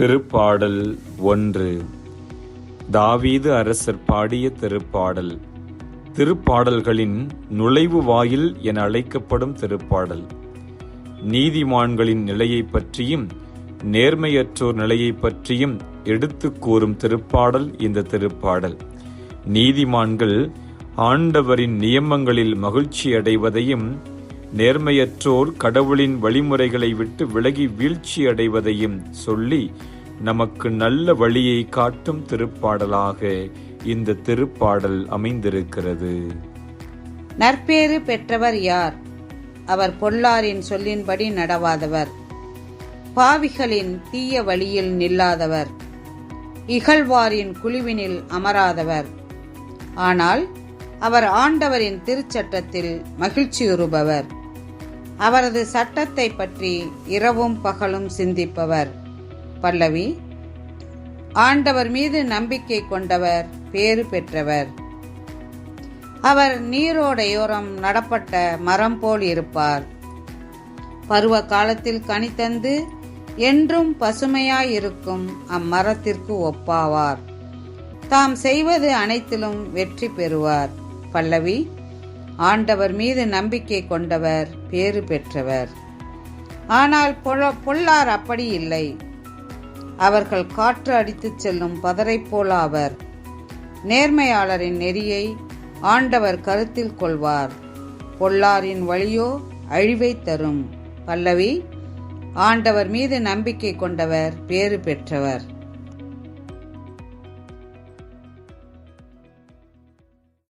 திருப்பாடல் ஒன்று. தாவீது அரசர் பாடிய திருப்பாடல். திருப்பாடல்களின் நுழைவு வாயில் என அழைக்கப்படும் திருப்பாடல். நீதிமான்களின் நிலையைப் பற்றியும் நேர்மையற்றோர் நிலையைப் பற்றியும் எடுத்து கூறும் திருப்பாடல் இந்த திருப்பாடல். நீதிமான்கள் ஆண்டவரின் நியமங்களில் மகிழ்ச்சி அடைவதையும் நேர்மையற்றோர் கடவுளின் வழிமுறைகளை விட்டு விலகி வீழ்ச்சி அடைவதையும் சொல்லி நமக்கு நல்ல வழியை காட்டும் திருப்பாடலாக இந்த திருப்பாடல் அமைந்திருக்கிறது. நற்பேறு பெற்றவர் யார்? அவர் பொல்லாரின் சொல்லின்படி நடவாதவர். பாவிகளின் தீய வழியில் நில்லாதவர். இகழ்வாரின் குழுவினில் அமராதவர். ஆனால் அவர் ஆண்டவரின் திருச்சட்டத்தில் மகிழ்ச்சியுறுபவர். அவரது சட்டத்தை பற்றி இரவும் பகலும் சிந்திப்பவர். பல்லவி ஆண்டவர் மீது நம்பிக்கை கொண்டவர் பேறு பெற்றவர். அவர் நீரோடையோரம் நடப்பட்ட மரம் போல் இருப்பார். பருவ காலத்தில் கனி தந்து என்றும் பசுமையாயிருக்கும் அம்மரத்திற்கு ஒப்பாவார். தாம் செய்வது அனைத்திலும் வெற்றி பெறுவார். பல்லவி ஆண்டவர் மீது நம்பிக்கை கொண்டவர் பேறு பெற்றவர். ஆனால் பொல- பொல்லார் அப்படி இல்லை. அவர்கள் காற்று அடித்துச் செல்லும் பதரை போல அவர் நேர்மையாளரின் நெறியை ஆண்டவர் கருத்தில் கொள்வார். பொல்லாரின் வழியோ அழிவை தரும். பல்லவி ஆண்டவர் மீது நம்பிக்கை கொண்டவர் பேறு பெற்றவர்.